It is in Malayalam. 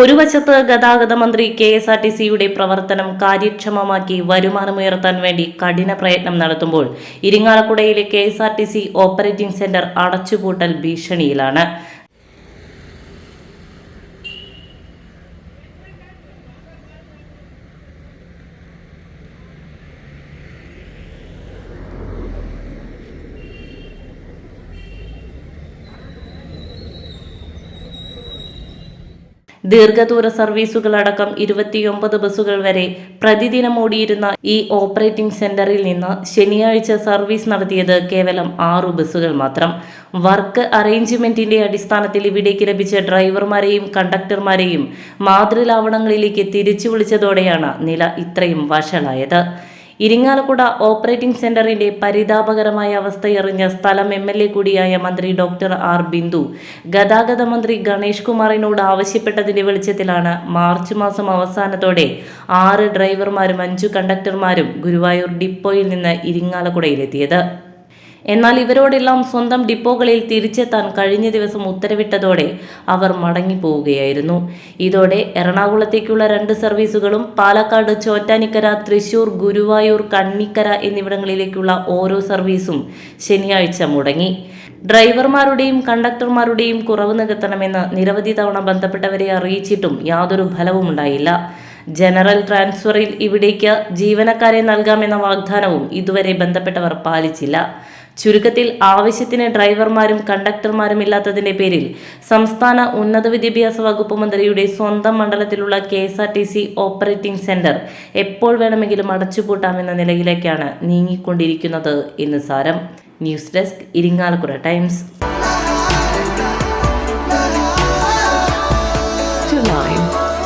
ഒരു വശത്ത് ഗതാഗത മന്ത്രി കെ എസ് ആർ ടി സിയുടെ പ്രവർത്തനം കാര്യക്ഷമമാക്കി വരുമാനമുയർത്താൻ വേണ്ടി കഠിന പ്രയത്നം നടത്തുമ്പോൾ ഇരിങ്ങാലക്കുടയിലെ K S R T C operating centre അടച്ചുപൂട്ടൽ ഭീഷണിയിലാണ്. ദീർഘദൂര സർവീസുകൾ അടക്കം ഇരുപത്തിയൊമ്പത് ബസ്സുകൾ വരെ പ്രതിദിനം ഓടിയിരുന്ന ഈ ഓപ്പറേറ്റിംഗ് സെന്ററിൽ നിന്ന് ശനിയാഴ്ച സർവീസ് നടത്തിയത് കേവലം ആറു ബസ്സുകൾ മാത്രം. വർക്ക് അറേഞ്ച്മെന്റിന്റെ അടിസ്ഥാനത്തിൽ ഇവിടേക്ക് ലഭിച്ച ഡ്രൈവർമാരെയും കണ്ടക്ടർമാരെയും മാതൃലാവണങ്ങളിലേക്ക് തിരിച്ചു വിളിച്ചതോടെയാണ് നില ഇത്രയും വഷളായത്. ഇരിങ്ങാലക്കുട ഓപ്പറേറ്റിംഗ് സെന്ററിന്റെ പരിതാപകരമായ അവസ്ഥയറിഞ്ഞ സ്ഥലം എം എൽ എ കൂടിയായ മന്ത്രി ഡോക്ടർ ആർ ബിന്ദു. ഗതാഗത മന്ത്രി ഗണേഷ് കുമാറിനോട് ആവശ്യപ്പെട്ടതിന്റെ വെളിച്ചത്തിലാണ് മാർച്ച് മാസം അവസാനത്തോടെ ആറ് ഡ്രൈവർമാരും അഞ്ചു കണ്ടക്ടർമാരും ഗുരുവായൂർ ഡിപ്പോയിൽ നിന്ന് ഇരിങ്ങാലക്കുടയിലെത്തിയത്. എന്നാൽ ഇവരോടെല്ലാം സ്വന്തം ഡിപ്പോകളിൽ തിരിച്ചെത്താൻ കഴിഞ്ഞ ദിവസം ഉത്തരവിട്ടതോടെ അവർ മടങ്ങിപ്പോവുകയായിരുന്നു. ഇതോടെ എറണാകുളത്തേക്കുള്ള രണ്ട് സർവീസുകളും പാലക്കാട് ചോറ്റാനിക്കര തൃശൂർ ഗുരുവായൂർ കണ്ണിക്കര എന്നിവിടങ്ങളിലേക്കുള്ള ഓരോ സർവീസും ശനിയാഴ്ച മുടങ്ങി. ഡ്രൈവർമാരുടെയും കണ്ടക്ടർമാരുടെയും കുറവ് നികത്തണമെന്ന് നിരവധി തവണ ബന്ധപ്പെട്ടവരെ അറിയിച്ചിട്ടും യാതൊരു ഫലവുമുണ്ടായില്ല. ജനറൽ ട്രാൻസ്ഫറിൽ ഇവിടേക്ക് ജീവനക്കാരെ നൽകാമെന്ന വാഗ്ദാനവും ഇതുവരെ ബന്ധപ്പെട്ടവർ പാലിച്ചില്ല. ചുരുക്കത്തിൽ ആവശ്യത്തിന് ഡ്രൈവർമാരും കണ്ടക്ടർമാരും ഇല്ലാത്തതിന്റെ പേരിൽ സംസ്ഥാന ഉന്നത വിദ്യാഭ്യാസ വകുപ്പ് മന്ത്രിയുടെ സ്വന്തം മണ്ഡലത്തിലുള്ള K S R T C operating centre എപ്പോൾ വേണമെങ്കിലും അടച്ചുപൂട്ടാമെന്ന നിലയിലേക്കാണ് നീങ്ങിക്കൊണ്ടിരിക്കുന്നത് എന്ന് സാരം. News desk Irinjalakuda times. Line,